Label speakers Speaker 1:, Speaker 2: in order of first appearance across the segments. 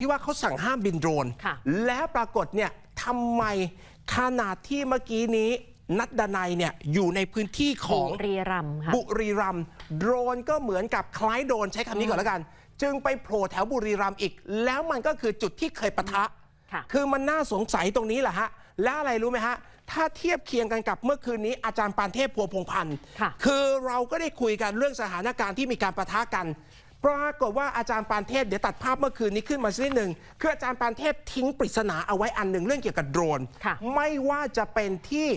Speaker 1: ที่ว่าเขาสั่งห้ามบินโดรน
Speaker 2: ค่ะ
Speaker 1: แล้วปรากฏเนี่ยทำไมขนาดที่เมื่อกี้นี้นัดดนัยเนี่ยอยู่ในพื้นที่ของ
Speaker 2: บุรีรัมย์ค่ะ
Speaker 1: บุรีรัมย์โดรนก็เหมือนกับคล้ายโดรนใช้คำนี้ก่อนแล้วกัน จึงไปโผล่แถวบุรีรัมย์อีก แล้วมันก็คือจุดที่เคยปะทะ
Speaker 2: ค่ะ
Speaker 1: คือมันน่าสงสัยตรงนี้แหละฮะ และอะไรรู้ไหมฮะ ถ้าเทียบเคียงกันกับเมื่อคืนนี้อาจารย์ปานเทพพัวพงพันธ์
Speaker 2: ค่ะ
Speaker 1: คือเราก็ได้คุยกันเรื่องสถานการณ์ที่มีการประทะกัน ปรากฏว่าอาจารย์ปานเทพเดี๋ยวตัดภาพเมื่อคืนนี้ขึ้นมาสักนิดหนึ่งคืออาจารย์ปานเทพทิ้งปริศนาเอาไว้อันหนึ่งเรื่องเกี่ยวกับโดรน
Speaker 2: ค่ะ
Speaker 1: ไม่ว่าจะเป็นที่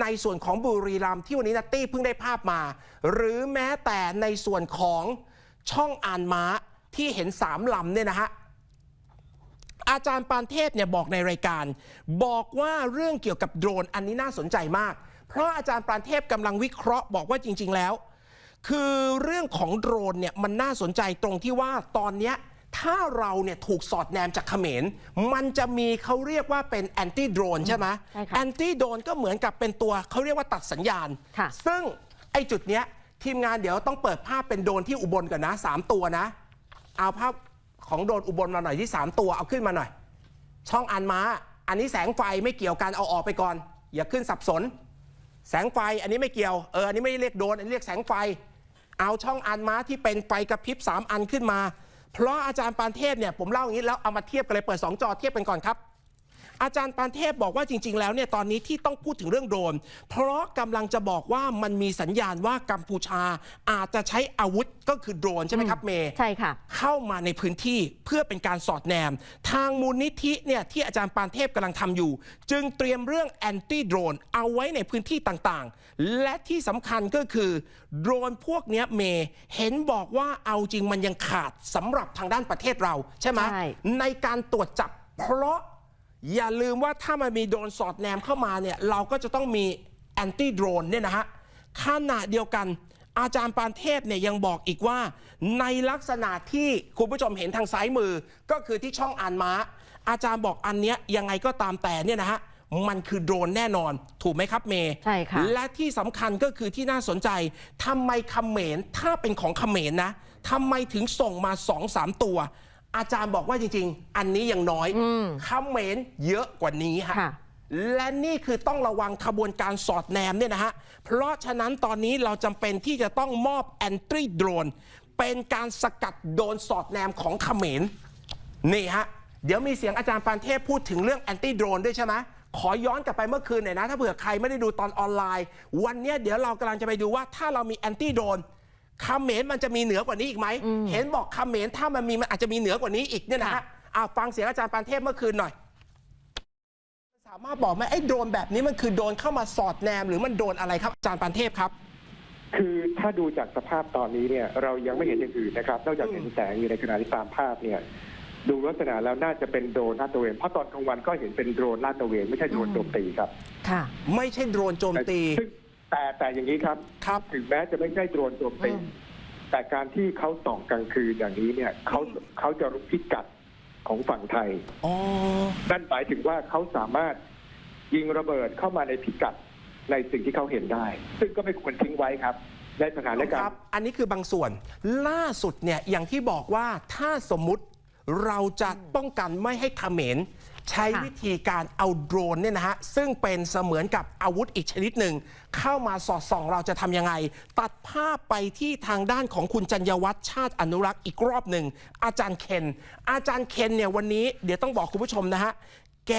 Speaker 1: ในส่วนของบุรีรัมย์ที่วันนี้นัตตี้เพิ่งได้ภาพมา หรือแม้แต่ในส่วนของช่องอ่านม้าที่เห็นสามลำเนี่ยนะฮะ อาจารย์ปานเทพเนี่ยบอกในรายการ บอกว่าเรื่องเกี่ยวกับโดรนอันนี้น่าสนใจมาก เพราะอาจารย์ปานเทพกำลังวิเคราะห์บอกว่าจริง ๆ แล้ว คือเรื่องของโดรนเนี่ยมันน่าสนใจตรงที่ว่าตอนเนี้ยถ้าเราเนี่ยถูกสอดแนมจากเขมร มันจะมีเขาเรียกว่าเป็นแอนตี้โดรนใช่ไหม
Speaker 2: ใช่ค่ะ
Speaker 1: แอนตี้โดรนก็เหมือนกับเป็นตัวเขาเรียกว่าตัดสัญญาณ
Speaker 2: ค่ะ
Speaker 1: ซึ่งไอ้จุดเนี้ยทีมงานเดี๋ยวต้องเปิดภาพเป็นโดรนที่อุบลก่อนนะสามตัวนะ เอาภาพของโดรนอุบลมาหน่อยที่สามตัวเอาขึ้นมาหน่อย ช่องอันม้าอันนี้แสงไฟไม่เกี่ยวกันเอาออกไปก่อน อย่าขึ้นสับสน แสงไฟอันนี้ไม่เกี่ยวเอออันนี้ไม่ได้เรียกโดรนอันนี้เรียกแสงไฟ เอาช่องอันม้าที่เป็นไฟกระพริบสามอันขึ้นมา เพราะอาจารย์ปานเทพเนี่ยผมเล่าอย่างนี้แล้วเอามาเทียบกันเลยเปิดสองจอเทียบกันก่อนครับ อาจารย์ปานเทพบอกว่าจริง ๆ แล้วเนี่ยตอนนี้ที่ต้องพูดถึงเรื่องโดรนเพราะกำลังจะบอกว่ามันมีสัญญาณว่ากัมพูชาอาจจะใช้อาวุธก็คือโดรนใช่ไหมครับเมย์
Speaker 2: ใช่ค่ะ
Speaker 1: เข้ามาในพื้นที่เพื่อเป็นการสอดแนม ทางมูลนิธิเนี่ยที่อาจารย์ปานเทพกำลังทำอยู่ จึงเตรียมเรื่องแอนตี้โดรนเอาไว้ในพื้นที่ต่างๆ และที่สำคัญก็คือโดรนพวกเนี้ยเมย์เห็นบอกว่าเอาจริงมันยังขาดสำหรับทางด้านประเทศเราใช่ไหม
Speaker 2: ใช่
Speaker 1: ในการตรวจจับเพราะ อย่าลืมว่าถ้ามันมีโดรนสอดแนมเข้ามาเนี่ยเราก็จะต้องมีแอนตี้โดรนเนี่ยนะฮะขณะเดียวกัน อาจารย์ปานเทพเนี่ยยังบอกอีกว่า ในลักษณะที่คุณผู้ชมเห็นทางซ้ายมือก็คือที่ช่องอ่านม้า อาจารย์บอกอันเนี้ยยังไงก็ตามแต่เนี่ยนะฮะมันคือโดรนแน่นอน ถูกไหมครับเมย์
Speaker 2: ใช่ค่ะ
Speaker 1: และที่สำคัญก็คือที่น่าสนใจทำไมเขมรถ้าเป็นของเขมรนะทำไมถึงส่งมาสองสามตัว อาจารย์บอกว่าจริง ๆ อันนี้ยังน้อยเขมรเยอะกว่านี้ฮะ
Speaker 2: ค่ะ
Speaker 1: และนี่คือต้องระวังขบวนการสอดแนมเนี่ยนะฮะ เพราะฉะนั้นตอนนี้เราจำเป็นที่จะต้องมอบแอนตรีโดรนเป็นการสกัดโดนสอดแนมของเขมรนี่ฮะ เดี๋ยวมีเสียงอาจารย์ปานเทพพูดถึงเรื่องแอนตี้โดรนด้วยใช่ไหมขอย้อนกลับไปเมื่อคืนหน่อยนะ ถ้าเผื่อใครไม่ได้ดูตอนออนไลน์ วันเนี้ยเดี๋ยวเรากำลังจะไปดูว่าถ้าเรามีแอนตี้โดรน เขมรมันจะมีเหนือกว่านี้อีกไหมเห็นบอกเขมรถ้ามันมีมันอาจจะมีเหนือกว่านี้อีกเนี่ยนะฮะ
Speaker 2: ค่ะ
Speaker 1: อะฟังเสียงอาจารย์ปานเทพเมื่อคืนหน่อย สามารถบอกไหมไอ้โดรนแบบนี้มันคือโดรนเข้ามาสอดแนม หรือมันโดรนอะไรครับอาจารย์ปานเทพครับ
Speaker 3: คือถ้าดูจากสภาพตอนนี้เนี่ยเรายังไม่เห็นอย่างอื่นนะครับนอกจากเห็นแสงอยู่ในขณะที่ตามภาพเนี่ยดูลักษณะแล้วน่าจะเป็นโดรนลาดตระเวนเพราะตอนกลางวันก็เห็นเป็นโดรนลาดตระเวนไม่ใช่โดรนโจมตีครับ
Speaker 2: ค่ะ
Speaker 1: ไม่ใช่โดรนโจมตี
Speaker 3: ซึ่ง แต่แต่อย่างนี้ครับ
Speaker 1: ครับ
Speaker 3: ถึงแม้จะไม่ใช่โดรนโจมตี
Speaker 2: อืม
Speaker 3: แต่การที่เขาส่องกลางคืนอย่างนี้เนี่ยเขาเขาจะรู้พิกัดของฝั่งไทย
Speaker 1: อ๋อ
Speaker 3: นั่นหมายถึงว่าเขาสามารถยิงระเบิดเข้ามาในพิกัดในสิ่งที่เขาเห็นได้ ซึ่งก็ไม่ควรทิ้งไว้ครับ ในสถานกา
Speaker 1: ค
Speaker 3: ร
Speaker 1: รับ
Speaker 3: ณ์
Speaker 1: อันนี้คือบางส่วน ล่าสุดเนี่ยอย่างที่บอกว่าถ้าสมมุติเราจะป้องกันไม่ให้เขมร ใช้
Speaker 2: ค่ะ
Speaker 1: วิธีการเอาโดรนเนี่ยนะฮะซึ่งเป็นเสมือนกับอาวุธอีกชนิดหนึ่ง เข้ามาสอดส่องเราจะทำยังไง ตัดภาพไปที่ทางด้านของคุณจัญญวัฒน์ชาติอนุรักษ์อีกรอบหนึ่ง อาจารย์เคน อาจารย์เคนเนี่ยวันนี้เดี๋ยวต้องบอกคุณผู้ชมนะฮะแก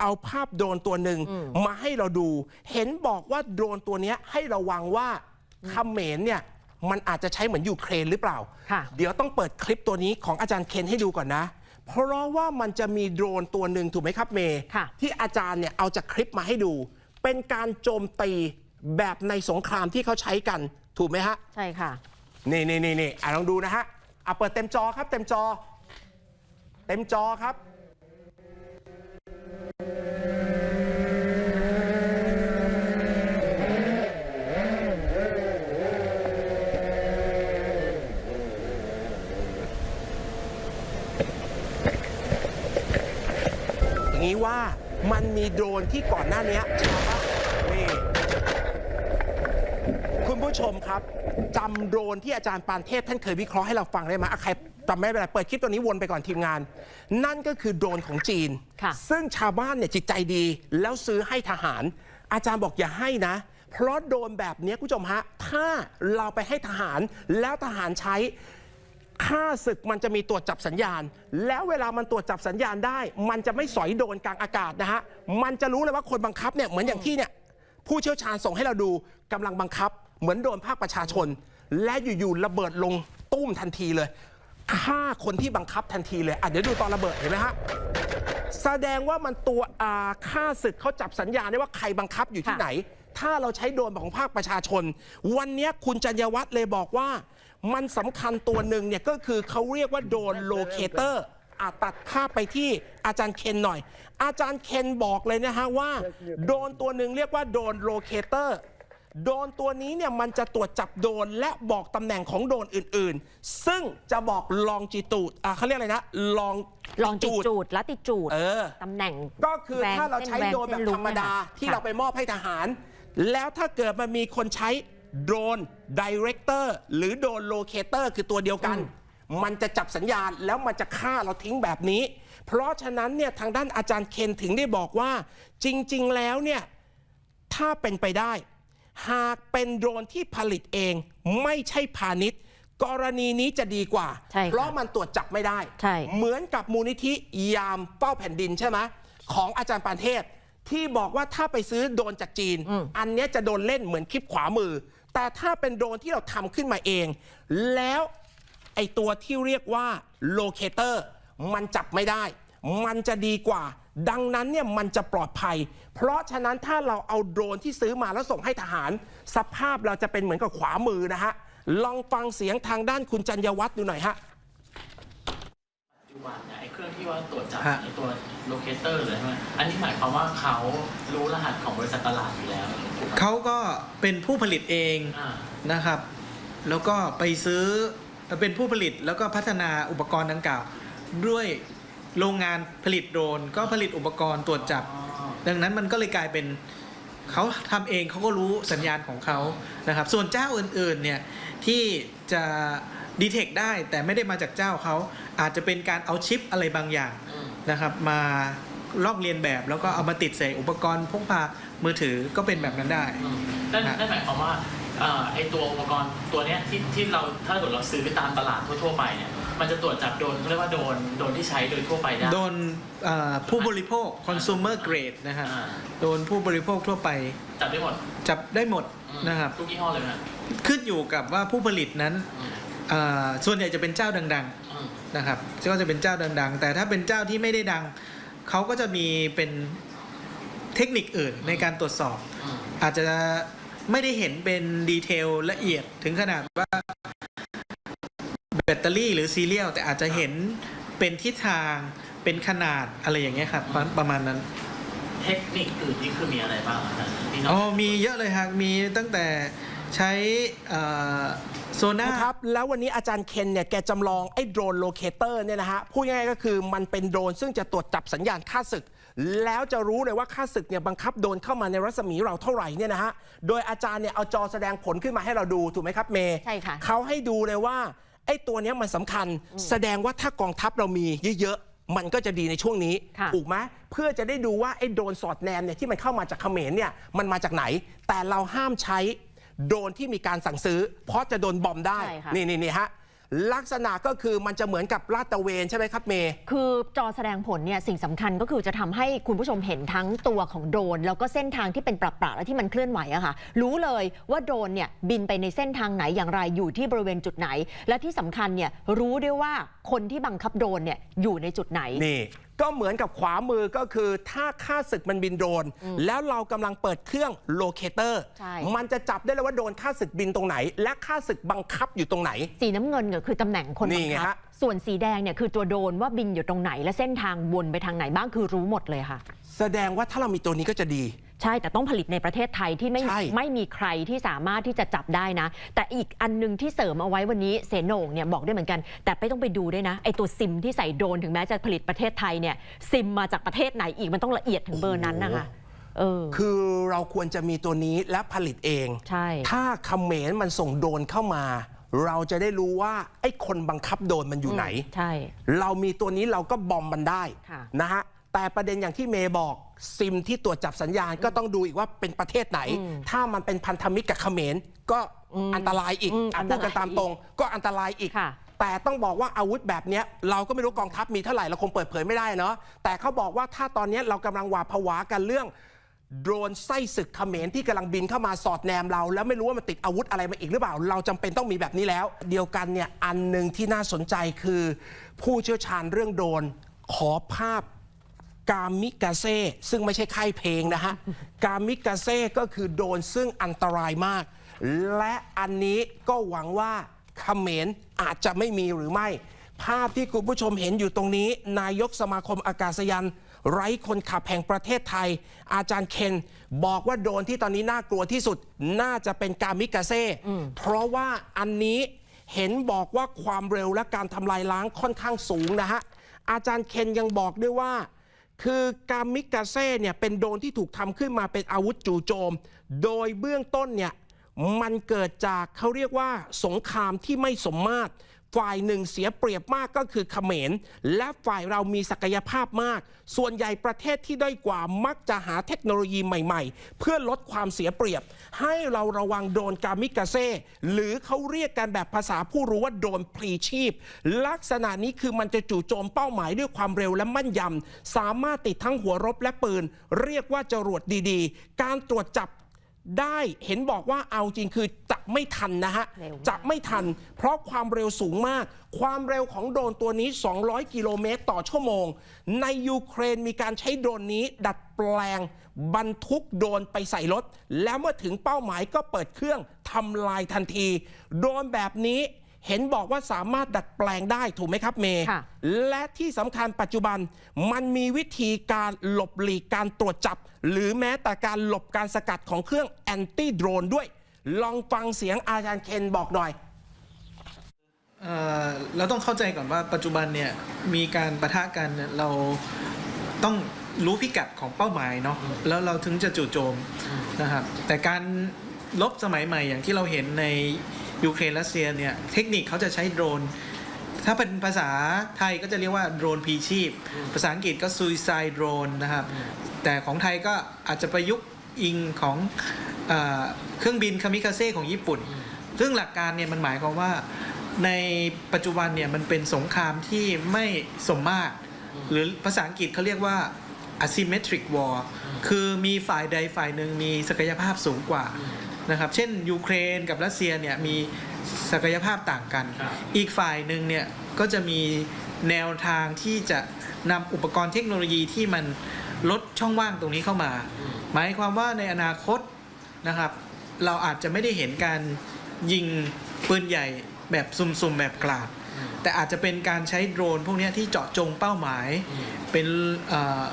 Speaker 1: เอาภาพโดรนตัวหนึ่งมาให้เราดู เห็นบอกว่าโดรนตัวเนี้ยให้ระวังว่าเขมรเนี่ยมันอาจจะใช้เหมือนยูเครนหรือเปล่า
Speaker 2: ค่ะ
Speaker 1: เดี๋ยวต้องเปิดคลิปตัวนี้ของอาจารย์เคนให้ดูก่อนนะ เพราะว่ามันจะมีโดรนตัวหนึ่งถูกไหมครับเมย์
Speaker 2: ค่ะ
Speaker 1: ที่อาจารย์เนี่ยเอาจากคลิปมาให้ดู เป็นการโจมตีแบบในสงครามที่เขาใช้กันถูกไหมฮะ
Speaker 2: ใช่ค่ะ
Speaker 1: นี่นี่นี่นี่อะลองดูนะฮะอะเปิดเต็มจอครับ เต็มจอ เต็มจอครับ นี้ว่ามันมีโดรนที่ก่อนหน้านี้ชาวบ้านนี่คุณผู้ชมครับจำโดรนที่อาจารย์ปานเทพท่านเคยวิเคราะห์ให้เราฟังได้ไหมอะใครแต่ไม่เป็นไรเปิดคลิปตัวนี้วนไปก่อนทีมงาน นั่นก็คือโดรนของจีน
Speaker 2: ค่ะ
Speaker 1: ซึ่งชาวบ้านเนี่ยจิตใจดีแล้วซื้อให้ทหาร อาจารย์บอกอย่าให้นะ เพราะโดรนแบบเนี้ยคุณผู้ชมฮะ ถ้าเราไปให้ทหารแล้วทหารใช้ ค่าศึกมันจะมีตรวจจับสัญญาณ แล้วเวลามันตรวจจับสัญญาณได้ มันจะไม่สอยโดนกลางอากาศนะฮะ มันจะรู้เลยว่าคนบังคับเนี่ยเหมือนอย่างที่เนี่ยผู้เชี่ยวชาญส่งให้เราดูกำลังบังคับ เหมือนโดนภาคประชาชน และอยู่ๆระเบิดลงตุ้มทันทีเลยฆ่าคนที่บังคับทันทีเลยอะเดี๋ยวดูตอนระเบิดเห็นไหมฮะแสดงว่ามันตัวอาค่าศึกเขาจับสัญญาณได้ว่าใครบังคับอยู่ที่ไหน ถ้าเราใช้โดนของภาคประชาชน วันนี้คุณจัญญวัฒน์เลยบอกว่า มันสำคัญตัวหนึ่งเนี่ยก็คือเขาเรียกว่าโดรนโลเคเตอร์อะตัดภาพไปที่อาจารย์เคนหน่อย อาจารย์เคนบอกเลยนะฮะว่า โดรนตัวหนึ่งเรียกว่าโดรนโลเคเตอร์โดรนตัวนี้เนี่ยมันจะตรวจจับโดรนและบอกตำแหน่งของโดรนอื่นๆ ซึ่งจะบอกลองจิตูดอะเขาเรียกอะไรนะลอง
Speaker 2: ลองจิจูดและติจูด
Speaker 1: เออ
Speaker 2: ตำแหน่ง
Speaker 1: ก็คือ
Speaker 2: แวง
Speaker 1: ถ้าเราใช้
Speaker 2: ส้นแวง
Speaker 1: โดรนแบบ
Speaker 2: เส้ลุ
Speaker 1: ธรรมดา
Speaker 2: เนี่ยค่ะ
Speaker 1: ที่เราไปมอบให้ทหาร แล้วถ้าเกิดมันมีคนใช้ โดรนดีเรคเตอร์หรือโดรนโลเคเตอร์คือตัวเดียวกัน มันจะจับสัญญาณแล้วมันจะฆ่าเราทิ้งแบบนี้ เพราะฉะนั้นเนี่ยทางด้านอาจารย์เคนถึงได้บอกว่า จริง ๆ แล้วเนี่ยถ้าเป็นไปได้ หากเป็นโดรนที่ผลิตเองไม่ใช่พาณิชย์ กรณีนี้จะดีกว่า
Speaker 2: ใช่ค่ะ
Speaker 1: เพราะมันตรวจจับไม่ได้
Speaker 2: ใช่
Speaker 1: เหมือนกับมูลนิธิยามเป้าแผ่นดินใช่ไหมของอาจารย์ปานเทพที่บอกว่าถ้าไปซื้อโดรนจากจีน
Speaker 2: อืม
Speaker 1: อันเนี้ยจะโดนเล่นเหมือนคลิปขวามือ แต่ถ้าเป็นโดรนที่เราทำขึ้นมาเอง แล้วไอตัวที่เรียกว่าโลเคเตอร์มันจับไม่ได้ มันจะดีกว่า ดังนั้นเนี่ยมันจะปลอดภัย เพราะฉะนั้นถ้าเราเอาโดรนที่ซื้อมาแล้วส่งให้ทหาร สภาพเราจะเป็นเหมือนกับขวามือนะฮะ ลองฟังเสียงทางด้านคุณจัญญวัฒน์ดูหน่อยฮะ
Speaker 4: ปัจจุบันเนี่ยไอ้เครื่องที่ว่าตรวจจับ
Speaker 5: ฮะ
Speaker 4: ไอ้ตัวโลเคเตอร์เลยใช่ไหมอันนี้หมายความว่าเขารู้รหัสของบริษัทตลาดอยู่แล้วถูกไหม
Speaker 5: เขาก็เป็นผู้ผลิตเอง
Speaker 4: อ่า
Speaker 5: นะครับ แล้วก็ไปซื้อเป็นผู้ผลิตแล้วก็พัฒนาอุปกรณ์ดังกล่าว ด้วยโรงงานผลิตโดรนก็ผลิตอุปกรณ์ตรวจจับ
Speaker 4: อ๋อ
Speaker 5: ดังนั้นมันก็เลยกลายเป็นเขาทำเองเขาก็รู้สัญญาณของเขานะครับ ส่วนเจ้าอื่นๆเนี่ยที่จะ ดีเทคได้แต่ไม่ได้มาจากเจ้าเขา อาจจะเป็นการเอาชิปอะไรบางอย่าง
Speaker 4: อืม
Speaker 5: นะครับ มาลอกเลียนแบบแล้วก็เอามาติดใส่อุปกรณ์พกพามือถือก็เป็นแบบนั้นได้
Speaker 4: อืมนั่น
Speaker 5: ฮะ
Speaker 4: นั่นหมายความว่าเอ่อไอ้ตัวอุปกรณ์ตัวเนี้ยที่ที่เราถ้าเกิดเราซื้อไปตามตลาดทั่วๆไปเนี่ยมันจะตรวจจับโดนเขาเรียกว่าโดนโดนที่ใช้โดยทั่วไปได้
Speaker 5: โดนเอ่อผู้บริโภค consumer grade นะฮะ
Speaker 4: อ่า
Speaker 5: โดนผู้บริโภคทั่วไป
Speaker 4: จับได้หมด
Speaker 5: จับได้หมด
Speaker 4: อืม
Speaker 5: นะครับ
Speaker 4: ทุกยี่ห้อเลยนะ
Speaker 5: ขึ้นอยู่กับว่าผู้ผลิตนั้น
Speaker 4: อืม
Speaker 5: เอ่อ ส่วนใหญ่จะเป็นเจ้าดัง
Speaker 4: อืม
Speaker 5: ๆนะครับก็จะเป็นเจ้าดังๆ แต่ถ้าเป็นเจ้าที่ไม่ได้ดังเขาก็จะมีเป็นเทคนิคอื่นในการตรวจสอบ
Speaker 4: อืม
Speaker 5: อาจจะไม่ได้เห็นเป็นดีเทลละเอียดถึงขนาดว่าแบตเตอรี่หรือซีเรียลแต่อาจจะเห็นเป็นทิศทางเป็นขนาดอะไรอย่างเงี้ยครับประประมาณนั้น
Speaker 4: เทคนิคอื่นนี่คือมีอะไรบ้างครับพี่น้
Speaker 5: อ๋อ
Speaker 4: อง
Speaker 5: มีเยอะเลยครับมีตั้งแต่ ใช้โซน่า
Speaker 1: นะครับแล้ววันนี้อาจารย์เคนเนี่ยแกจำลองไอ้โดรนโลเคเตอร์เนี่ยนะฮะพูดง่ายๆก็คือมันเป็นโดรนซึ่งจะตรวจจับสัญญาณค่าศึก แล้วจะรู้เลยว่าค่าศึกเนี่ยบังคับโดรนเข้ามาในรัศมีเราเท่าไหร่เนี่ยนะฮะโดยอาจารย์เนี่ยเอาจอแสดงผลขึ้นมาให้เราดูถูกไหมครับเมย์
Speaker 2: ใช่ค่ะ
Speaker 1: เขาให้ดูเลยว่าไอ้ตัวเนี้ยมันสำคัญ แสดงว่าถ้ากองทัพเรามีเยอะๆมันก็จะดีในช่วงนี้
Speaker 2: ค่ะ
Speaker 1: ถูกไหมเพื่อจะได้ดูว่าไอ้โดรนสอดแนมเนี่ยที่มันเข้ามาจากเขมรเนี่ยมันมาจากไหน แต่เราห้ามใช้ โดรนที่มีการสั่งซื้อ เพราะจะโดนบอมได้
Speaker 2: ใช่ค่ะ
Speaker 1: นี่นี่นี่ฮะ ลักษณะก็คือมันจะเหมือนกับลาดตระเวนใช่ไหมครับเมย์
Speaker 2: คือจอแสดงผลเนี่ยสิ่งสำคัญก็คือจะทำให้คุณผู้ชมเห็นทั้งตัวของโดรนแล้วก็เส้นทางที่เป็นประๆและที่มันเคลื่อนไหวอะค่ะ รู้เลยว่าโดรนเนี่ยบินไปในเส้นทางไหนอย่างไรอยู่ที่บริเวณจุดไหน และที่สำคัญเนี่ยรู้ด้วยว่าคนที่บังคับโดรนเนี่ยอยู่ในจุดไหน
Speaker 1: นี่ ก็เหมือนกับขวามือก็คือถ้าค่าศึกมันบินโดรน แล้วเรากำลังเปิดเครื่องโลเคเตอร์
Speaker 2: ใช่
Speaker 1: มันจะจับได้เลยว่าโดนค่าศึกบินตรงไหน และค่าศึกบังคับอยู่ตรงไหน
Speaker 2: สีน้ำเงินก็คือตำแหน่งคน
Speaker 1: นี่
Speaker 2: บัง
Speaker 1: ไง
Speaker 2: คับ
Speaker 1: ฮะ
Speaker 2: ส่วนสีแดงเนี่ยคือตัวโดรนว่าบินอยู่ตรงไหน และเส้นทางวนไปทางไหนบ้างคือรู้หมดเลยค่ะ
Speaker 1: แสดงว่าถ้าเรามีตัวนี้ก็จะดี
Speaker 2: ใช่แต่ต้องผลิตในประเทศไทยที่ไม่
Speaker 1: ใช่
Speaker 2: ไม่มีใครที่สามารถที่จะจับได้นะ แต่อีกอันหนึงที่เสริมเอาไว้วันนี้เสโหนงเนี่ยบอกได้เหมือนกัน แต่ไม่ต้องไปดูด้วยนะไอตัวซิมที่ใส่โดรนถึงแม้จะผลิตประเทศไทยเนี่ยซิมมาจากประเทศไหนอีกมันต้องละเอียดถึงเบอร์นั้นนะคะเออ
Speaker 1: คือเราควรจะมีตัวนี้และผลิตเอง
Speaker 2: ใช่
Speaker 1: ถ้าเขมรมันส่งโดรนเข้ามา เราจะได้รู้ว่าไอ้คนบังคับโดรนมันอยู่ไหน
Speaker 2: ใช่
Speaker 1: เรามีตัวนี้เราก็บอมมันได้
Speaker 2: ค่ะ
Speaker 1: นะฮะ แต่ประเด็นอย่างที่เมย์บอกซิมที่ตรวจจับสัญญาณก็ต้องดูอีกว่าเป็นประเทศไหน
Speaker 2: อืม
Speaker 1: ถ้ามันเป็นพันธมิตรกับเขมรก็
Speaker 2: อืม
Speaker 1: อันตรายอีก
Speaker 2: อืม
Speaker 1: อะ
Speaker 2: อันต
Speaker 1: พูด
Speaker 2: ราย
Speaker 1: กันตามตรง ก็อันตรายอีก
Speaker 2: ค่ะ
Speaker 1: แต่ต้องบอกว่าอาวุธแบบเนี้ยเราก็ไม่รู้กองทัพมีเท่าไหร่เราคงเปิดเผยไม่ได้เนาะแต่เขาบอกว่าถ้าตอนเนี้ยเรากำลังหวาดผวากันเรื่องโดรนไส้ศึกเขมรที่กำลังบินเข้ามาสอดแนมเรา แล้วไม่รู้ว่ามันติดอาวุธอะไรมาอีกหรือเปล่า เราจำเป็นต้องมีแบบนี้แล้ว เดียวกันเนี่ยอันหนึ่งที่น่าสนใจคือ ผู้เชี่ยวชาญเรื่องโดรนขอภาพ กามิกาเซ่ซึ่งไม่ใช่ค่ายเพลงนะฮะ กามิกาเซ่ก็คือโดนซึ่งอันตรายมาก และอันนี้ก็หวังว่าเขมรอาจจะไม่มีหรือไม่ ภาพที่คุณผู้ชมเห็นอยู่ตรงนี้ นายกสมาคมอากาศยานไร้คนขับแห่งประเทศไทย อาจารย์เคนบอกว่าโดนที่ตอนนี้น่ากลัวที่สุด น่าจะเป็นกามิกาเซ่เพราะว่าอันนี้เห็นบอกว่าความเร็วและการทำลายล้างค่อนข้างสูงนะฮะอาจารย์เคนยังบอกด้วยว่า คือกามิกาเซ่เนี่ยเป็นโดรนที่ถูกทำขึ้นมาเป็นอาวุธจู่โจม โดยเบื้องต้นเนี่ยมันเกิดจากเขาเรียกว่าสงครามที่ไม่สมมาตร ฝ่ายหนึ่งเสียเปรียบมากก็คือเขมร และฝ่ายเรามีศักยภาพมาก ส่วนใหญ่ประเทศที่ด้อยกว่ามักจะหาเทคโนโลยีใหม่ ๆ เพื่อลดความเสียเปรียบ ให้เราระวังโดนกามิกาเซ่หรือเขาเรียกกันแบบภาษาผู้รู้ว่าโดนพลีชีพ ลักษณะนี้คือมันจะจู่โจมเป้าหมายด้วยความเร็วและมั่นยำสามารถติดทั้งหัวรบและปืน เรียกว่าจรวดดีๆ การตรวจจับ ได้เห็นบอกว่าเอาจริงคือจะไม่ทันนะฮะ
Speaker 2: เร็วมาก
Speaker 1: จะไม่ทัน เพราะความเร็วสูงมาก ความเร็วของโดรนตัวนี้ 200 กิโลเมตรต่อชั่วโมง ในยูเครนมีการใช้โดรนนี้ดัดแปลง บรรทุกโดรนไปใส่รถ แล้วเมื่อถึงเป้าหมายก็เปิดเครื่องทำลายทันที โดรนแบบนี้ เห็นบอกว่าสามารถดัดแปลงได้ถูกไหมครับเมย์
Speaker 2: ค่ะ
Speaker 1: และที่สำคัญปัจจุบันมันมีวิธีการหลบหลีกการตรวจจับ หรือแม้แต่การหลบการสกัดของเครื่องแอนตี้โดรนด้วย ลองฟังเสียงอาจารย์เคนบอกหน่อย
Speaker 5: เอ่อเราต้องเข้าใจก่อนว่าปัจจุบันเนี่ยมีการประทะกันเนี่ยเราต้องรู้พิกัดของเป้าหมายเนาะแล้วเราถึงจะจู่โจมนะครับแต่การลบสมัยใหม่อย่างที่เราเห็นใน ยูเครนรัสเซียเนี่ย เทคนิคเขาจะใช้โดรน ถ้าเป็นภาษาไทยก็จะเรียกว่าโดรนพีชีพ ภาษาอังกฤษก็ suicide drone นะครับ แต่ของไทยก็อาจจะประยุกต์อิงของเออเครื่องบินคามิคาเซ่ของญี่ปุ่น ซึ่งหลักการเนี่ยมันหมายความว่าในปัจจุบันเนี่ยมันเป็นสงครามที่ไม่สมมาตร หรือภาษาอังกฤษเขาเรียกว่า asymmetric war คือมีฝ่ายใดฝ่ายหนึ่งมีศักยภาพสูงกว่า นะครับ เช่นยูเครนกับรัสเซียเนี่ยมีศักยภาพต่างกัน
Speaker 4: ครับ
Speaker 5: อีกฝ่ายหนึ่งเนี่ยก็จะมีแนวทางที่จะนำอุปกรณ์เทคโนโลยีที่มันลดช่องว่างตรงนี้เข้ามา หมายความว่าในอนาคตนะครับ เราอาจจะไม่ได้เห็นการยิงปืนใหญ่แบบซุ่มๆ แบบกลาด แต่อาจจะเป็นการใช้โดรนพวกเนี้ยที่เจาะจงเป้าหมาย เป็นเอ่อ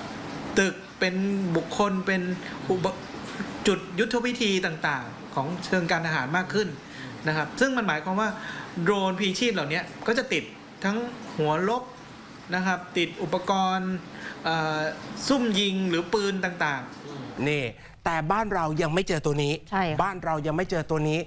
Speaker 5: ตึกเป็นบุคคลเป็นอุปจุดยุทธวิธีต่างๆ ของเชิงการทหารมากขึ้นนะครับ ซึ่งมันหมายความว่าโดรนพีชีพเหล่านี้ก็จะติดทั้งหัวลบนะครับ ติดอุปกรณ์เอ่อซุ่มยิงหรือปืนต่างๆ
Speaker 1: นี่ แต่บ้านเรายังไม่เจอตัวนี้
Speaker 2: ใช่ค่ะ
Speaker 1: บ้านเรายังไม่เจอตัวนี้